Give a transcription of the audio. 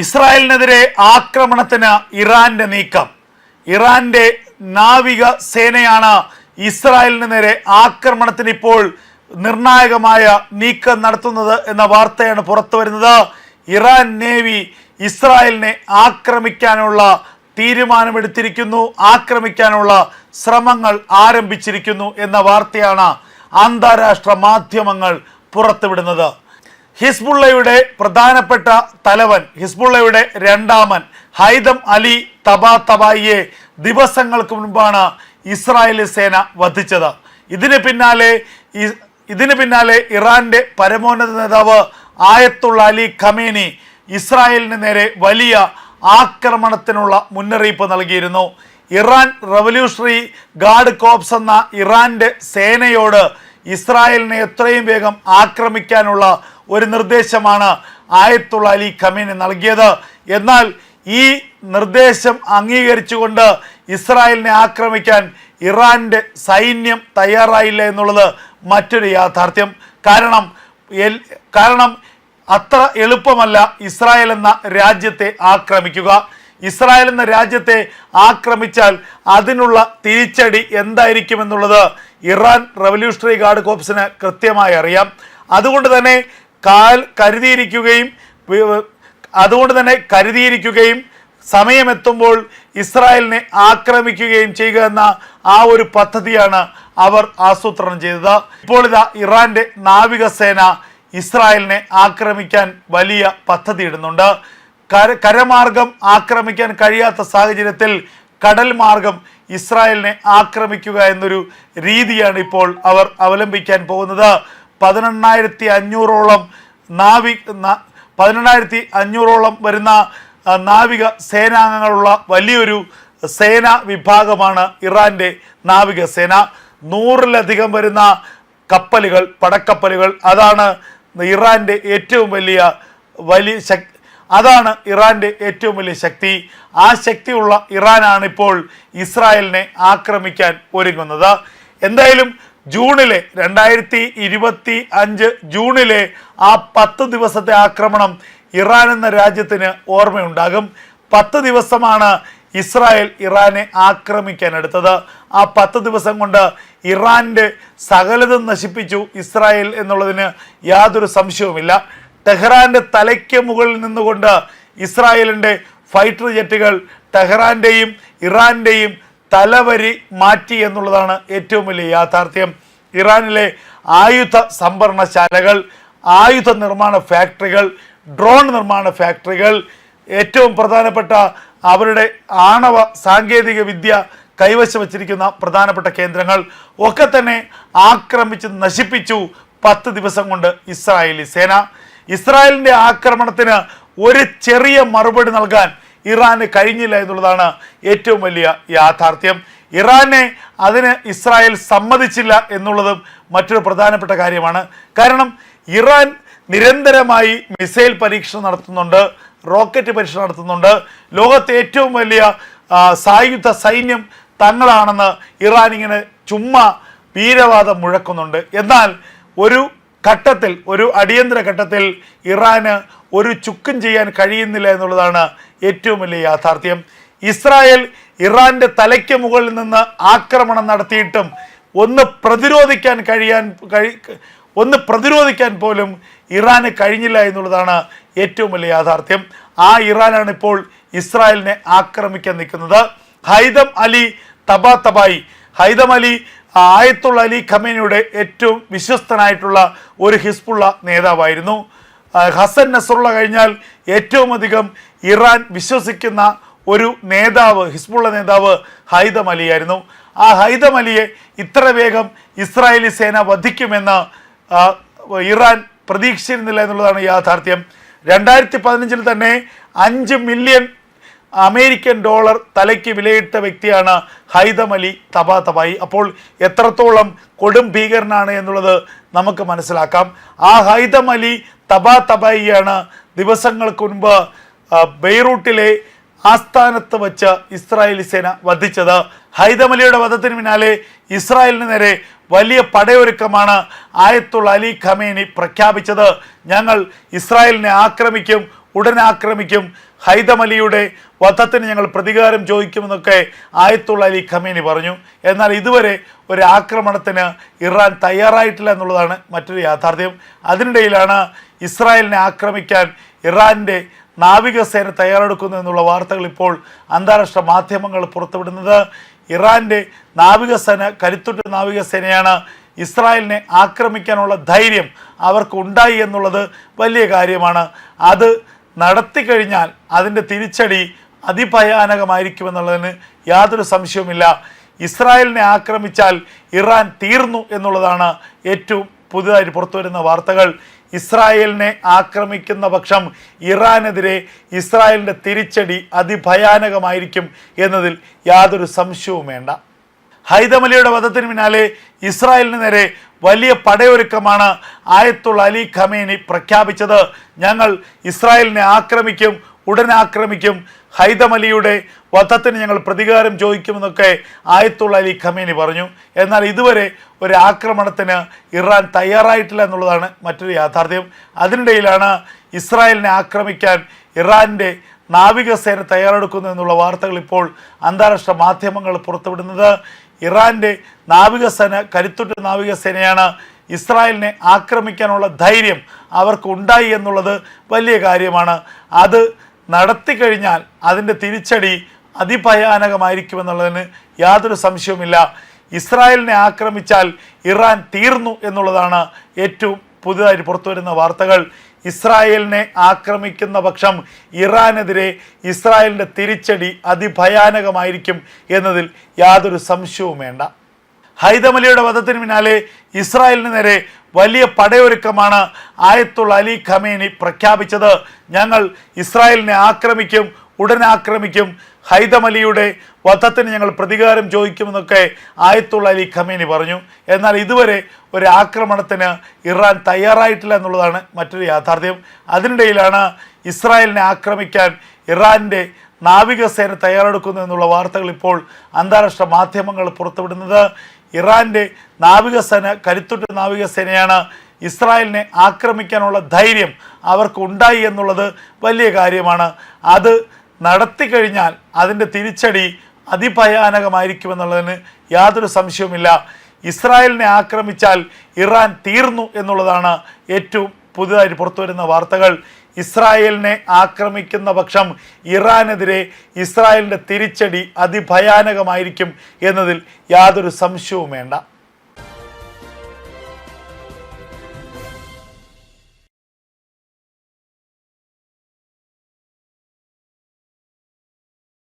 ഇസ്രായേലിനെതിരെ ആക്രമണത്തിന് ഇറാന്റെ നീക്കം. ഇറാന്റെ നാവിക സേനയാണ് ഇസ്രായേലിന് നേരെ ആക്രമണത്തിന് ഇപ്പോൾ നിർണായകമായ നീക്കം നടത്തുന്നത് എന്ന വാർത്തയാണ് പുറത്തു വരുന്നത്. ഇറാൻ നേവി ഇസ്രായേലിനെ ആക്രമിക്കാനുള്ള തീരുമാനമെടുത്തിരിക്കുന്നു ആക്രമിക്കാനുള്ള ശ്രമങ്ങൾ ആരംഭിച്ചിരിക്കുന്നു എന്ന വാർത്തയാണ് അന്താരാഷ്ട്ര മാധ്യമങ്ങൾ പുറത്തുവിടുന്നത്. ഹിസ്ബുള്ളയുടെ പ്രധാനപ്പെട്ട തലവൻ ഹിസ്ബുള്ളയുടെ രണ്ടാമൻ ഹൈദം അലി തബാ തബായിയെ ദിവസങ്ങൾക്ക് മുൻപാണ് ഇസ്രായേൽ സേന വധിച്ചത്. ഇതിന് പിന്നാലെ ഇതിന് പിന്നാലെ ഇറാന്റെ പരമോന്നത നേതാവ് ആയത്തുള്ള അലി ഖമേനി ഇസ്രായേലിന് നേരെ വലിയ ആക്രമണത്തിനുള്ള മുന്നറിയിപ്പ് നൽകിയിരുന്നു. ഇറാൻ റവല്യൂഷണറി ഗാർഡ് കോപ്സ് എന്ന ഇറാന്റെ സേനയോട് ഇസ്രായേലിനെ എത്രയും വേഗം ആക്രമിക്കാനുള്ള ഒരു നിർദ്ദേശമാണ് ആയത്തുള്ള അലി ഖമീന് നൽകിയത്. എന്നാൽ ഈ നിർദ്ദേശം അംഗീകരിച്ചുകൊണ്ട് ഇസ്രായേലിനെ ആക്രമിക്കാൻ ഇറാന്റെ സൈന്യം തയ്യാറായില്ല എന്നുള്ളത് മറ്റൊരു യാഥാർത്ഥ്യം. കാരണം കാരണം അത്ര എളുപ്പമല്ല ഇസ്രായേൽ എന്ന രാജ്യത്തെ ആക്രമിക്കുക. ഇസ്രായേൽ എന്ന രാജ്യത്തെ ആക്രമിച്ചാൽ അതിനുള്ള തിരിച്ചടി എന്തായിരിക്കുമെന്നുള്ളത് ഇറാൻ റവല്യൂഷണറി ഗാർഡ് കോപ്സിന് കൃത്യമായി അറിയാം. അതുകൊണ്ട് തന്നെ കാൽ കരുതിയിരിക്കുകയും അതുകൊണ്ട് തന്നെ കരുതിയിരിക്കുകയും സമയമെത്തുമ്പോൾ ഇസ്രായേലിനെ ആക്രമിക്കുകയും ചെയ്യുക എന്ന ആ ഒരു പദ്ധതിയാണ് അവർ ആസൂത്രണം ചെയ്തത്. ഇപ്പോൾ ഇതാ ഇറാന്റെ നാവികസേന ഇസ്രായേലിനെ ആക്രമിക്കാൻ വലിയ പദ്ധതി ഇടുന്നുണ്ട്. കര കരമാർഗം ആക്രമിക്കാൻ കഴിയാത്ത സാഹചര്യത്തിൽ കടൽ മാർഗം ഇസ്രായേലിനെ ആക്രമിക്കുക എന്നൊരു രീതിയാണ് ഇപ്പോൾ അവർ അവലംബിക്കാൻ പോകുന്നത്. പതിനെണ്ണായിരത്തി അഞ്ഞൂറോളം നാവി പതിനെണ്ണായിരത്തി അഞ്ഞൂറോളം വരുന്ന നാവിക സേനാംഗങ്ങളുള്ള വലിയൊരു സേനാ വിഭാഗമാണ് ഇറാന്റെ നാവികസേന നൂറിലധികം വരുന്ന കപ്പലുകൾ പടക്കപ്പലുകൾ. അതാണ് ഇറാന്റെ ഏറ്റവും വലിയ വലിയ ശക് അതാണ് ഇറാന്റെ ഏറ്റവും വലിയ ശക്തി. ആ ശക്തിയുള്ള ഇറാനാണ് ഇപ്പോൾ ഇസ്രായേലിനെ ആക്രമിക്കാൻ ഒരുങ്ങുന്നത്. എന്തായാലും ജൂണിലെ രണ്ടായിരത്തി ഇരുപത്തി അഞ്ച് ജൂണിലെ ആ പത്ത് ദിവസത്തെ ആക്രമണം ഇറാൻ എന്ന രാജ്യത്തിന് ഓർമ്മയുണ്ടാകും. പത്ത് ദിവസമാണ് ഇസ്രായേൽ ഇറാനെ ആക്രമിക്കാൻ എടുത്തത്. ആ പത്ത് ദിവസം കൊണ്ട് ഇറാന്റെ സകലതും നശിപ്പിച്ചു ഇസ്രായേൽ എന്നുള്ളതിന് യാതൊരു സംശയവുമില്ല. ടെഹ്റാന്റെ തലയ്ക്ക് മുകളിൽ നിന്നുകൊണ്ട് ഇസ്രായേലിന്റെ ഫൈറ്റർ ജെറ്റുകൾ ടെഹ്റാന്റെയും ഇറാന്റെയും തലവരി മാറ്റി എന്നുള്ളതാണ് ഏറ്റവും വലിയ യാഥാർത്ഥ്യം. ഇറാനിലെ ആയുധ സംഭരണശാലകൾ ആയുധ നിർമ്മാണ ഫാക്ടറികൾ ഡ്രോൺ നിർമ്മാണ ഫാക്ടറികൾ ഏറ്റവും പ്രധാനപ്പെട്ട അവരുടെ ആണവ സാങ്കേതിക വിദ്യ കൈവശം വച്ചിരിക്കുന്ന പ്രധാനപ്പെട്ട കേന്ദ്രങ്ങൾ ഒക്കെ തന്നെ ആക്രമിച്ച് നശിപ്പിച്ചു പത്ത് ദിവസം കൊണ്ട് ഇസ്രായേലി സേന. ഇസ്രായേലിന്റെ ആക്രമണത്തിന് ഒരു ചെറിയ മറുപടി നൽകാൻ ഇറാന് കഴിഞ്ഞില്ല എന്നുള്ളതാണ് ഏറ്റവും വലിയ യാഥാർത്ഥ്യം. ഇറാനെ അതിന് ഇസ്രായേൽ സമ്മതിച്ചില്ല എന്നുള്ളതും മറ്റൊരു പ്രധാനപ്പെട്ട കാര്യമാണ്. കാരണം ഇറാൻ നിരന്തരമായി മിസൈൽ പരീക്ഷണം നടത്തുന്നുണ്ട് റോക്കറ്റ് പരീക്ഷണം നടത്തുന്നുണ്ട്. ലോകത്തെ ഏറ്റവും വലിയ സായുധ സൈന്യം തങ്ങളാണെന്ന് ഇറാൻ ഇങ്ങനെ ചുമ്മാ വീരവാദം മുഴക്കുന്നുണ്ട്. എന്നാൽ ഒരു ഘട്ടത്തിൽ ഒരു അടിയന്തര ഘട്ടത്തിൽ ഇറാന് ഒരു ചുക്കും ചെയ്യാൻ കഴിയുന്നില്ല എന്നുള്ളതാണ് ഏറ്റവും വലിയ യാഥാർത്ഥ്യം. ഇസ്രായേൽ ഇറാന്റെ തലയ്ക്ക് മുകളിൽ നിന്ന് ആക്രമണം നടത്തിയിട്ടും ഒന്ന് പ്രതിരോധിക്കാൻ കഴിയാൻ കഴി ഒന്ന് പ്രതിരോധിക്കാൻ പോലും ഇറാന് കഴിഞ്ഞില്ല എന്നുള്ളതാണ് ഏറ്റവും വലിയ യാഥാർത്ഥ്യം. ആ ഇറാനാണ് ഇപ്പോൾ ഇസ്രായേലിനെ ആക്രമിക്കാൻ നിൽക്കുന്നത്. Haitham Ali തബാ Tabatabai Haitham Ali Ayatollah Ali ഖമേനിയുടെ ഏറ്റവും വിശ്വസ്തനായിട്ടുള്ള ഒരു ഹിസ്ബുള്ള നേതാവായിരുന്നു. ഹസൻ നസറുള്ള കഴിഞ്ഞാൽ ഏറ്റവും അധികം ഇറാൻ വിശ്വസിക്കുന്ന ഒരു നേതാവ് ഹിസ്ബുള്ള നേതാവ് ഹൈദം അലിയായിരുന്നു ആ ഹൈദം അലിയെ ഇത്ര വേഗം ഇസ്രായേലി സേന വധിക്കുമെന്ന് ഇറാൻ പ്രതീക്ഷിച്ചിരുന്നില്ല എന്നുള്ളതാണ് യാഥാർത്ഥ്യം. രണ്ടായിരത്തി പതിനഞ്ചിൽ തന്നെ അഞ്ച് മില്യൺ അമേരിക്കൻ ഡോളർ തലയ്ക്ക് വിലയിട്ട വ്യക്തിയാണ് ഹൈദമലി തബായി അപ്പോൾ എത്രത്തോളം കൊടും ഭീകരനാണ് എന്നുള്ളത് നമുക്ക് മനസ്സിലാക്കാം. ആ ഹൈദമലി അലി തബാ ദിവസങ്ങൾക്ക് മുൻപ് ബെയ്റൂട്ടിലെ ആസ്ഥാനത്ത് വച്ച് ഇസ്രായേലി സേന വധിച്ചത്. ഹൈദമലിയുടെ വധത്തിന് പിന്നാലെ ഇസ്രായേലിന് നേരെ വലിയ പടയൊരുക്കമാണ് ആയത്തുള്ള അലി ഖമേനി പ്രഖ്യാപിച്ചത്. ഞങ്ങൾ ഇസ്രായേലിനെ ആക്രമിക്കും ഉടൻ ആക്രമിക്കും ഹൈദമലിയുടെ വധത്തിന് ഞങ്ങൾ പ്രതികാരം ചോദിക്കുമെന്നൊക്കെ ആയത്തുള്ള അലി ഖമീനി പറഞ്ഞു. എന്നാൽ ഇതുവരെ ഒരു ആക്രമണത്തിന് ഇറാൻ തയ്യാറായിട്ടില്ല എന്നുള്ളതാണ് മറ്റൊരു യാഥാർത്ഥ്യം. അതിനിടയിലാണ് ഇസ്രായേലിനെ ആക്രമിക്കാൻ ഇറാന്റെ നാവികസേന തയ്യാറെടുക്കുന്നു എന്നുള്ള വാർത്തകൾ ഇപ്പോൾ അന്താരാഷ്ട്ര മാധ്യമങ്ങൾ പുറത്തുവിടുന്നത്. ഇറാന്റെ നാവികസേന കരുത്തുറ്റ നാവികസേനയാണ് ഇസ്രായേലിനെ ആക്രമിക്കാനുള്ള ധൈര്യം അവർക്കുണ്ടായി എന്നുള്ളത് വലിയ കാര്യമാണ്. അത് നടത്തിക്കഴിഞ്ഞാൽ അതിന്റെ തിരിച്ചടി അതിഭയാനകമായിരിക്കുമെന്നുള്ളതിന് യാതൊരു സംശയവുമില്ല. ഇസ്രായേലിനെ ആക്രമിച്ചാൽ ഇറാൻ തീർന്നു എന്നുള്ളതാണ് ഏറ്റവും പുതുതായിട്ട് പുറത്തുവരുന്ന വാർത്തകൾ. ഇസ്രായേലിനെ ആക്രമിക്കുന്ന പക്ഷം ഇറാനെതിരെ ഇസ്രായേലിന്റെ തിരിച്ചടി അതിഭയാനകമായിരിക്കും എന്നതിൽ യാതൊരു സംശയവും വേണ്ട. ഹൈദമലിയുടെ വധത്തിന് പിന്നാലെ ഇസ്രായേലിന് നേരെ വലിയ പടയൊരുക്കമാണ് ആയത്തുള്ള അലി ഖമേനി പ്രഖ്യാപിച്ചത്. ഞങ്ങൾ ഇസ്രായേലിനെ ആക്രമിക്കും ഉടൻ ആക്രമിക്കും. ഹൈദമലിയുടെ വധത്തിന് ഞങ്ങൾ പ്രതികാരം ചോദിക്കുമെന്നൊക്കെ ആയത്തുള്ള അലി ഖമേനി പറഞ്ഞു. എന്നാൽ ഇതുവരെ ഒരു ആക്രമണത്തിന് ഇറാൻ തയ്യാറായിട്ടില്ല എന്നുള്ളതാണ് മറ്റൊരു യാഥാർത്ഥ്യം. അതിനിടയിലാണ് ഇസ്രായേലിനെ ആക്രമിക്കാൻ ഇറാന്റെ നാവികസേന തയ്യാറെടുക്കുന്നു എന്നുള്ള വാർത്തകൾ ഇപ്പോൾ അന്താരാഷ്ട്ര മാധ്യമങ്ങൾ പുറത്തുവിടുന്നത്. ഇറാന്റെ നാവികസേന കരുത്തുറ്റ നാവികസേനയാണ് ഇസ്രായേലിനെ ആക്രമിക്കാനുള്ള ധൈര്യം അവർക്കുണ്ടായി എന്നുള്ളത് വലിയ കാര്യമാണ്. അത് നടത്തി കഴിഞ്ഞാൽ അതിന്റെ തിരിച്ചടി അതിഭയാനകമായിരിക്കുമെന്നുള്ളതിന് യാതൊരു സംശയവുമില്ല. ഇസ്രായേലിനെ ആക്രമിച്ചാൽ ഇറാൻ തീർന്നു എന്നുള്ളതാണ് ഏറ്റവും പുതുതായിട്ട് പുറത്തുവരുന്ന വാർത്തകൾ. ഇസ്രായേലിനെ ആക്രമിക്കുന്ന പക്ഷം ഇറാനെതിരെ ഇസ്രായേലിന്റെ തിരിച്ചടി അതിഭയാനകമായിരിക്കും എന്നതിൽ യാതൊരു സംശയവും വേണ്ട. ഹൈദമലിയുടെ വധത്തിന് പിന്നാലെ ഇസ്രായേലിന് നേരെ വലിയ പടയൊരുക്കമാണ് ആയത്തുള്ള അലി ഖമേനി പ്രഖ്യാപിച്ചത്. ഞങ്ങൾ ഇസ്രായേലിനെ ആക്രമിക്കും ഉടൻ ആക്രമിക്കും. ഹൈദമലിയുടെ വധത്തിന് ഞങ്ങൾ പ്രതികാരം ചോദിക്കുമെന്നൊക്കെ ആയത്തുള്ള അലി ഖമേനി പറഞ്ഞു. എന്നാൽ ഇതുവരെ ഒരു ആക്രമണത്തിന് ഇറാൻ തയ്യാറായിട്ടില്ല എന്നുള്ളതാണ് മറ്റൊരു യാഥാർത്ഥ്യം. അതിനിടയിലാണ് ഇസ്രായേലിനെ ആക്രമിക്കാൻ ഇറാന്റെ നാവികസേന തയ്യാറെടുക്കുന്നു എന്നുള്ള വാർത്തകൾ ഇപ്പോൾ അന്താരാഷ്ട്ര മാധ്യമങ്ങൾ പുറത്തുവിടുന്നത്. ഇറാന്റെ നാവികസേന കരുത്തുറ്റ നാവികസേനയാണ് ഇസ്രായേലിനെ ആക്രമിക്കാനുള്ള ധൈര്യം അവർക്ക് ഉണ്ടായി എന്നുള്ളത് വലിയ കാര്യമാണ്. അത് നടത്തിക്കഴിഞ്ഞാൽ അതിന്റെ തിരിച്ചടി അതിഭയാനകമായിരിക്കുമെന്നുള്ളതിന് യാതൊരു സംശയവുമില്ല. ഇസ്രായേലിനെ ആക്രമിച്ചാൽ ഇറാൻ തീർന്നു എന്നുള്ളതാണ് ഏറ്റവും പുതുതായിട്ട് പുറത്തുവരുന്ന വാർത്തകൾ. ഇസ്രായേലിനെ ആക്രമിക്കുന്ന പക്ഷം ഇറാനെതിരെ ഇസ്രായേലിന്റെ തിരിച്ചടി അതിഭയാനകമായിരിക്കും എന്നതിൽ യാതൊരു സംശയവും വേണ്ട.